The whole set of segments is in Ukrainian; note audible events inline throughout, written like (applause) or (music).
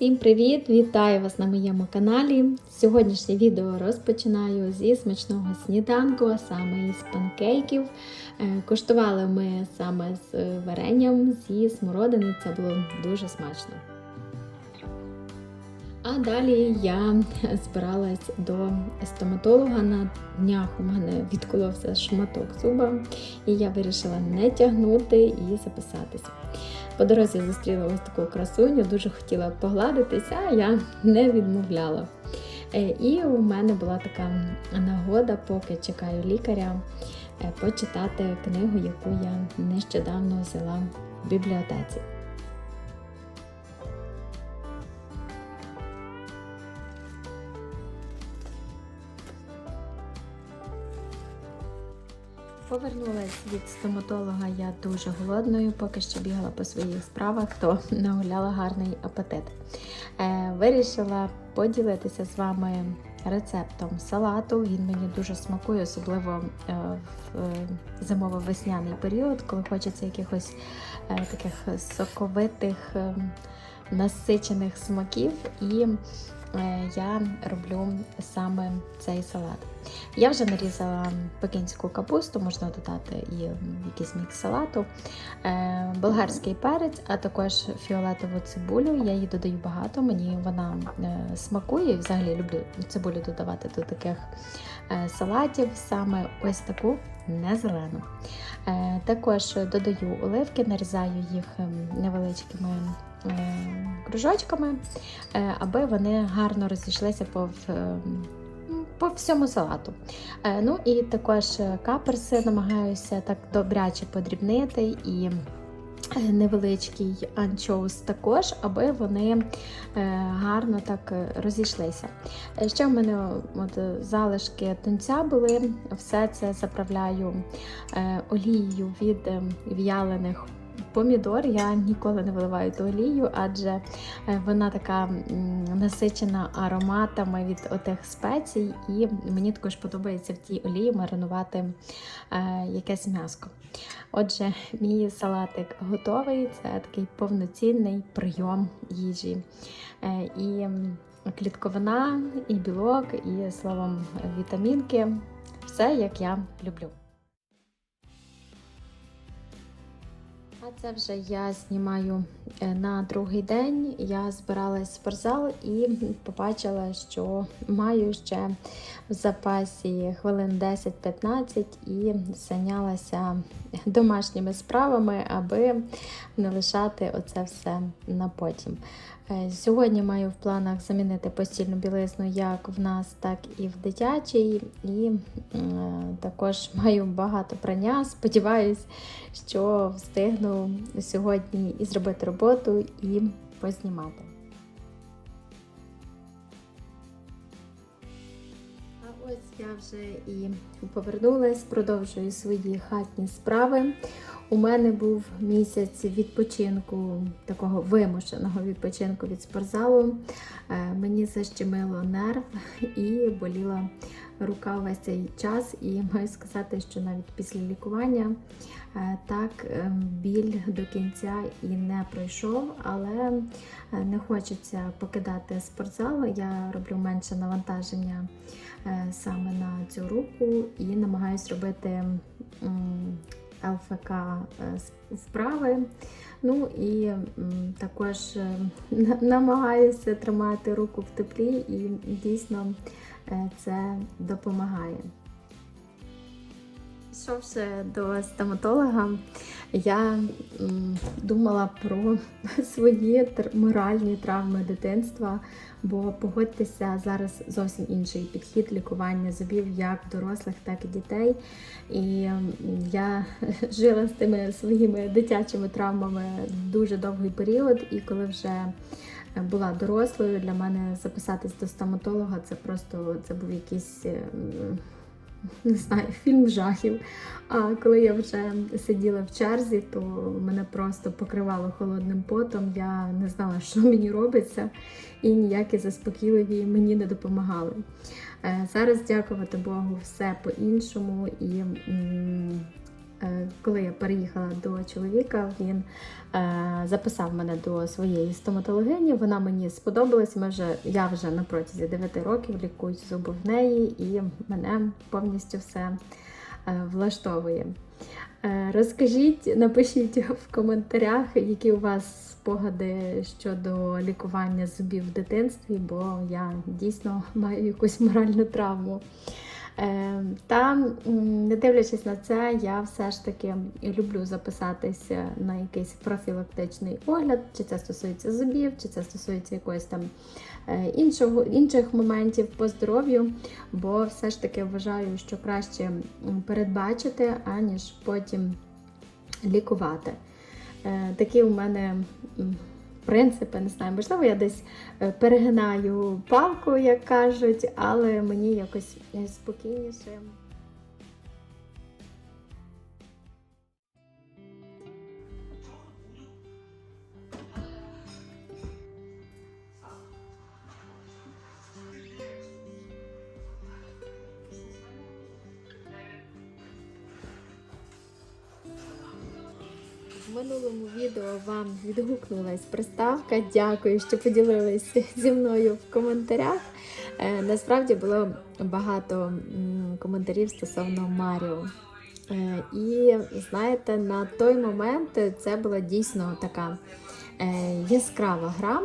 Всім привіт! Вітаю вас на моєму каналі. Сьогоднішнє відео розпочинаю зі смачного сніданку, а саме із панкейків. Е, Куштували ми саме з варенням зі смородини. Це було дуже смачно. А далі я (laughs) збиралась до стоматолога на днях. У мене відколовся шматок зуба, і я вирішила не тягнути і записатися. По дорозі зустріла ось таку красуню, дуже хотіла погладитися, а я не відмовляла. Е, І у мене була така нагода, поки чекаю лікаря, е, почитати книгу, яку я нещодавно взяла в бібліотеці. Повернулася від стоматолога я дуже голодною, поки що бігала по своїх справах, то (laughs) нагуляла гарний апетит. Е, вирішила поділитися з вами рецептом салату. Він мені дуже смакує, особливо е, в е, зимово-весняний період, коли хочеться якихось таких соковитих, е, насичених смаків. І я роблю саме цей салат. Я вже нарізала пекінську капусту, можна додати і якийсь мікс салату, е, болгарський перець, а також фіолетову цибулю. Я її додаю багато, мені вона е, смакує взагалі люблю цибулю додавати до таких е, салатів, саме ось таку не зелену. Е, Також додаю оливки, нарізаю їх ем, невеличкими е, кружочками, е, аби вони гарно розійшлися по ем, по всьому салату. Е, Ну і також е, каперси намагаюся так добряче подрібнити і е, невеличкий анчоус також, аби вони е, гарно так е, розійшлися. Е, Ще в мене от, е, залишки тунця були, все це заправляю е, олією від е, в'ялених. Помідор я ніколи не виливаю ту олію, адже е, вона така насичена ароматами від отих спецій, і мені також подобається в тій олії маринувати е, якесь м'яско. Отже, мій салатик готовий. Це такий повноцінний прийом їжі. Е, І клітковина, і білок, і словом, вітамінки. Все як я люблю. Це вже я знімаю е, на другий день. Я збиралась в спортзал і побачила, що маю ще в запасі хвилин 10-15 і зайнялася домашніми справами, аби не лишати оце все на потім. Е, Сьогодні маю в планах замінити постільну білизну як в нас, так і в дитячій. І е, також (laughs) маю багато прання. Сподіваюсь, що встигну сьогодні і зробити роботу, і познімати. А я вже і повернулась, продовжую свої хатні справи. У мене був місяць відпочинку, такого вимушеного відпочинку від спортзалу. Е, Мені защемило нерв і боліла рука весь цей час. І маю сказати, що навіть після лікування так е, біль до кінця і не пройшов, але е, не хочеться покидати спортзал. Я роблю менше навантаження е, саме на цю руку і намагаюсь робити. ЛФК е, вправи. Ну і також е, намагаюся тримати руку в теплі, і дійсно е, це допомагає. Пішовши до стоматолога, я думала про (laughs) свої моральні травми дитинства, бо погодьтеся, зараз зовсім інший підхід лікування зубів як дорослих, так і дітей. І я (laughs) жила з тими своїми дитячими травмами дуже довгий період, і коли вже була дорослою, для мене записатись до стоматолога це просто це був якийсь. Не знаю, фільм жахів. А коли я вже сиділа в черзі, то мене просто покривало холодним потом. Я не знала, що (laughs) мені робиться, і ніякі заспокійливі мені не допомагали. Е, Зараз, дякувати Богу, все по-іншому. І коли я переїхала до чоловіка, він е, записав мене до своєї стоматологині. Вона мені сподобалась. Ми вже я вже на протязі 9 років лікую зуби в неї, і мене повністю все е, влаштовує. Е, Розкажіть, напишіть в коментарях, які у вас спогади щодо лікування зубів в дитинстві, бо я дійсно маю якусь моральну травму. Е, Та не дивлячись на це, я все ж таки люблю записатися на якийсь профілактичний огляд, чи це стосується зубів, чи це стосується якоїсь там е, іншого, інших моментів по здоров'ю, бо все ж таки вважаю, що краще передбачити, аніж потім лікувати. Е, Такі у мене принципи, не знаю, можливо, я десь е, перегинаю палку, як кажуть, але мені якось е, спокійніше. В минулому відео вам відгукнулась приставка. Дякую, що поділилися зі мною в коментарях. Е, Насправді було багато коментарів стосовно Маріо. Е, І знаєте, на той момент це була дійсно така яскрава гра.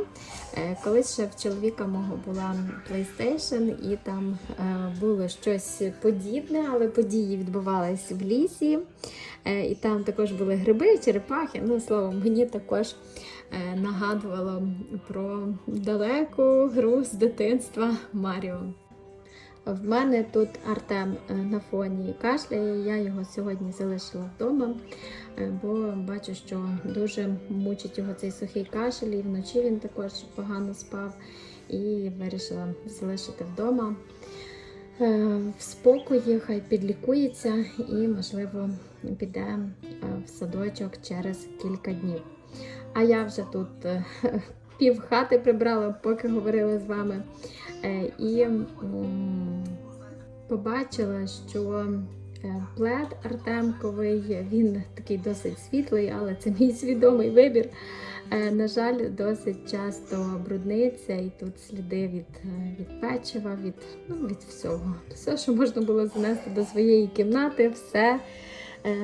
Е, Колись ще в чоловіка мого була PlayStation, і там е, було щось подібне, але події відбувалися в лісі. Е, І там також були гриби, черепахи. Ну, словом, мені також е, нагадувало про далеку гру з дитинства Маріо. В мене тут Артем е, на фоні кашляє. Я його сьогодні залишила вдома, е, бо бачу, що дуже мучить його цей сухий кашель, і вночі він також погано спав і вирішила залишити вдома. Е, В спокої, хай підлікується і, можливо, піде в садочок через кілька днів. А я вже тут пів хати прибрала, поки говорила з вами. Е, І побачила, що е, плед Артемковий, він такий досить світлий, але це мій (laughs) свідомий вибір. Е, На жаль, досить часто брудниться, і тут сліди від, від печива, від, ну, від всього. Все, що можна було занести до своєї кімнати, все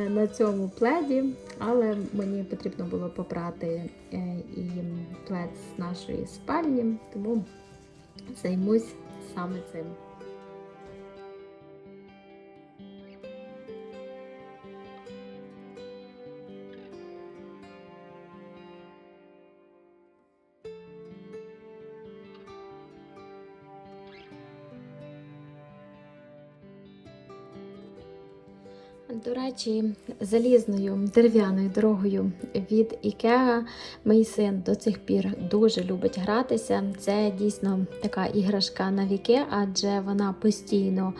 на цьому пледі. Але мені потрібно було попрати е, і плед з нашої спальні, тому займусь саме цим. До речі, залізною дерев'яною дорогою від Ікеа мій син до цих пір дуже любить гратися. Це дійсно така іграшка на віки, адже вона постійно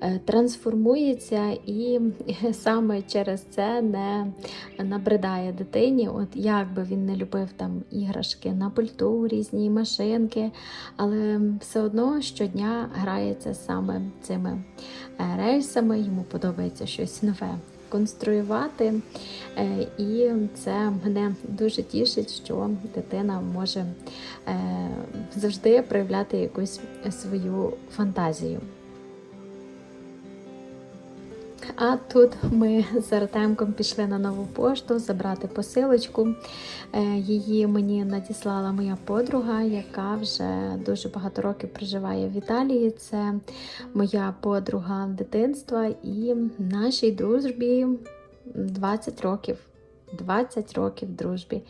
е, трансформується і саме через це не набридає дитині. От як би він не любив там іграшки на пульту, різні машинки, але все одно щодня грається саме цими е, рельсами, йому подобається щось нове конструювати. Е, І це мене дуже тішить, що дитина може е, завжди проявляти якусь свою фантазію. А тут ми з Артемком пішли на нову пошту забрати посилочку. Е, Її мені надіслала моя подруга, яка вже дуже багато років проживає в Італії. Це моя подруга дитинства і нашій дружбі 20 років. 20 років дружбі.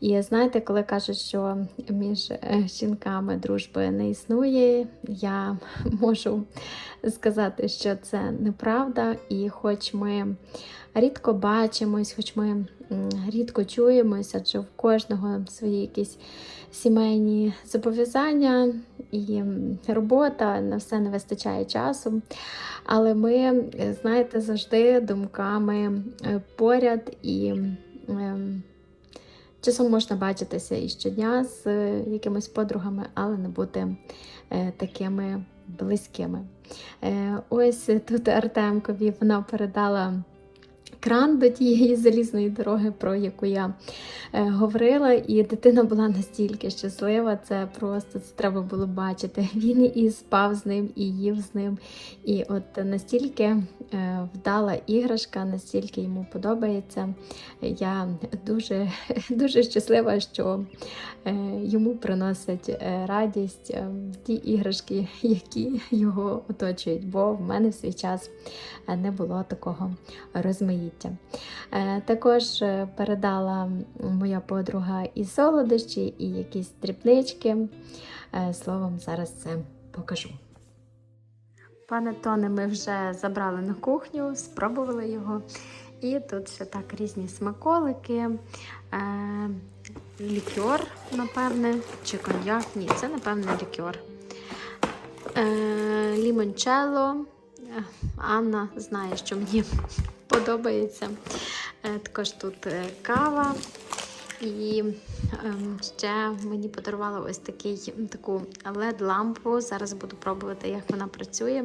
І знаєте, коли кажуть, що між е, жінками дружби не існує, я можу сказати, що це неправда. І хоч ми рідко бачимось, хоч ми рідко чуємося, адже в кожного свої якісь сімейні зобов'язання і робота, на все не вистачає часу. Але ми, е, знаєте, завжди думками е, поряд і ем, часом можна бачитися і щодня з е, якимись подругами, але не бути такими близькими. Ось тут Артемкові вона передала кран до тієї залізної дороги, про яку я е, говорила, і дитина була настільки щаслива, це просто це треба було бачити. (laughs) Він і спав з ним, і їв з ним. І от настільки е, вдала іграшка, настільки йому подобається. Я дуже, (laughs) дуже щаслива, що е, йому приносять радість ті іграшки, (laughs) які його оточують, бо в мене в свій час не було такого розмаїття. Е, Також е, передала моя подруга і солодощі, і якісь дрібнички. Е, Словом, зараз це покажу. Пане Тоне, ми вже забрали на кухню, спробували його. І тут ще так різні смаколики, е, лікер, напевне, чи коньяк. Ні, це, напевне, лікер. Е, лімончелло. Е, Анна знає, що мені подобається. Е, Також тут е, кава. І ем, ще мені подарувала ось такий, таку LED-лампу. Зараз буду пробувати, як вона працює.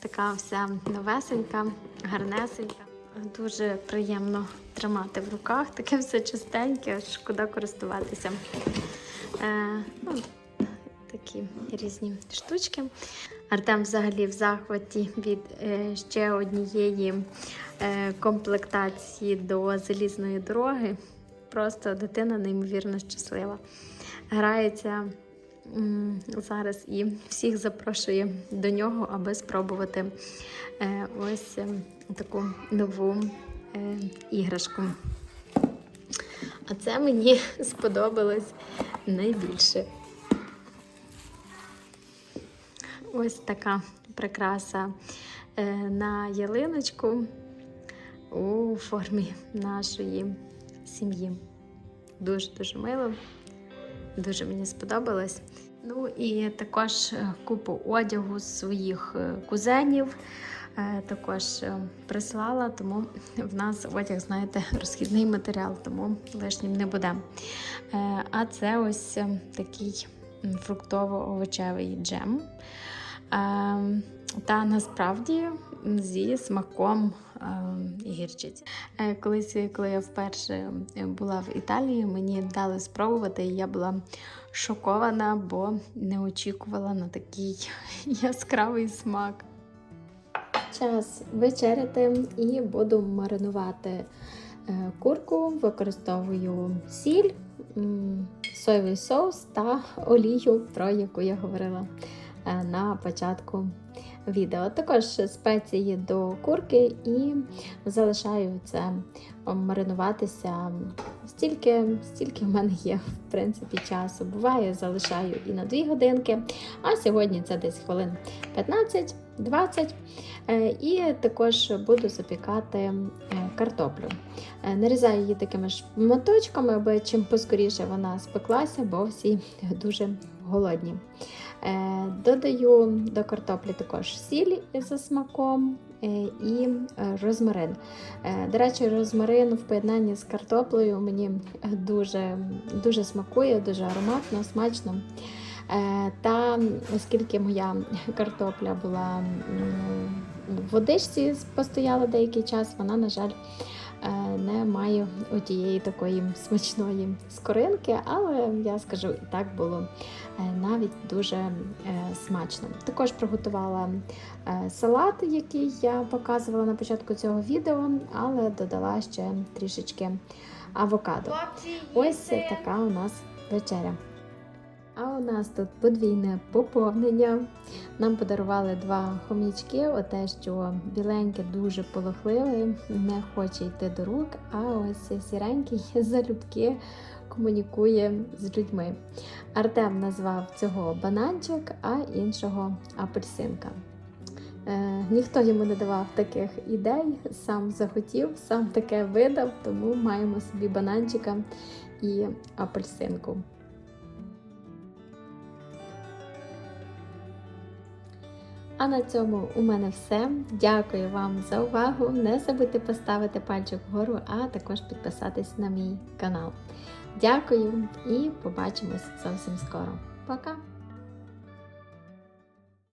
Така вся новесенька, гарнесенька. Дуже приємно тримати в руках. Таке все чистеньке, шкода користуватися. Е, ну, такі різні штучки. Артем взагалі в захваті від е, ще однієї е, комплектації до залізної дороги. Просто дитина неймовірно щаслива. Грається зараз і всіх запрошує до нього, аби спробувати е, ось таку нову іграшку. А це мені сподобалось найбільше. Ось така прикраса е, на ялиночку у формі нашої сім'ї. Дуже-дуже мило, дуже мені сподобалось. Ну і також е, купу одягу своїх е, кузенів. Також прислала, тому в нас одяг, знаєте, розхідний матеріал, тому лишнім не буде. А це ось такий фруктово-овочевий джем. Ем, Та насправді зі смаком ем, гірчиці. Е, Колись, коли я вперше була в Італії, мені дали спробувати, і я була шокована, бо не очікувала на такий (laughs) яскравий смак. Час вечеряти і буду маринувати е, курку, використовую сіль, соєвий соус та олію, про яку я говорила Е, на початку відео. Також спеції до курки і залишаю це маринуватися стільки, стільки в мене є, в принципі, часу. Буває, залишаю і на 2 годинки, а сьогодні це десь хвилин 15. 20 е, і також буду запікати е, картоплю. Е, нарізаю її такими ж моточками, аби чим поскоріше вона спеклася, бо всі (laughs) дуже голодні. Додаю до картоплі також сіль за смаком і розмарин. До речі, розмарин в поєднанні з картоплею мені дуже, дуже смакує, дуже ароматно, смачно. Е, Та оскільки моя картопля була в водичці постояла деякий час, вона, на жаль, е, не має отієї такої смачної скоринки, але я скажу, і так було е, навіть дуже смачно. Також приготувала салат, який я показувала на початку цього відео, але додала ще трішечки авокадо. Ось така у нас вечеря. А у нас тут подвійне поповнення. Нам подарували два хомячки, оте, що біленьке дуже полохливе, не хоче йти до рук, а ось сіренький (laughs) залюбки комунікує з людьми. Артем назвав цього бананчик, а іншого апельсинка. Е, ніхто йому не давав таких ідей, сам захотів, сам таке видав, тому маємо собі бананчика і апельсинку. А на цьому у мене все. Дякую вам за увагу. Не забудьте поставити пальчик вгору, а також підписатись на мій канал. Дякую і побачимось зовсім скоро. Пока!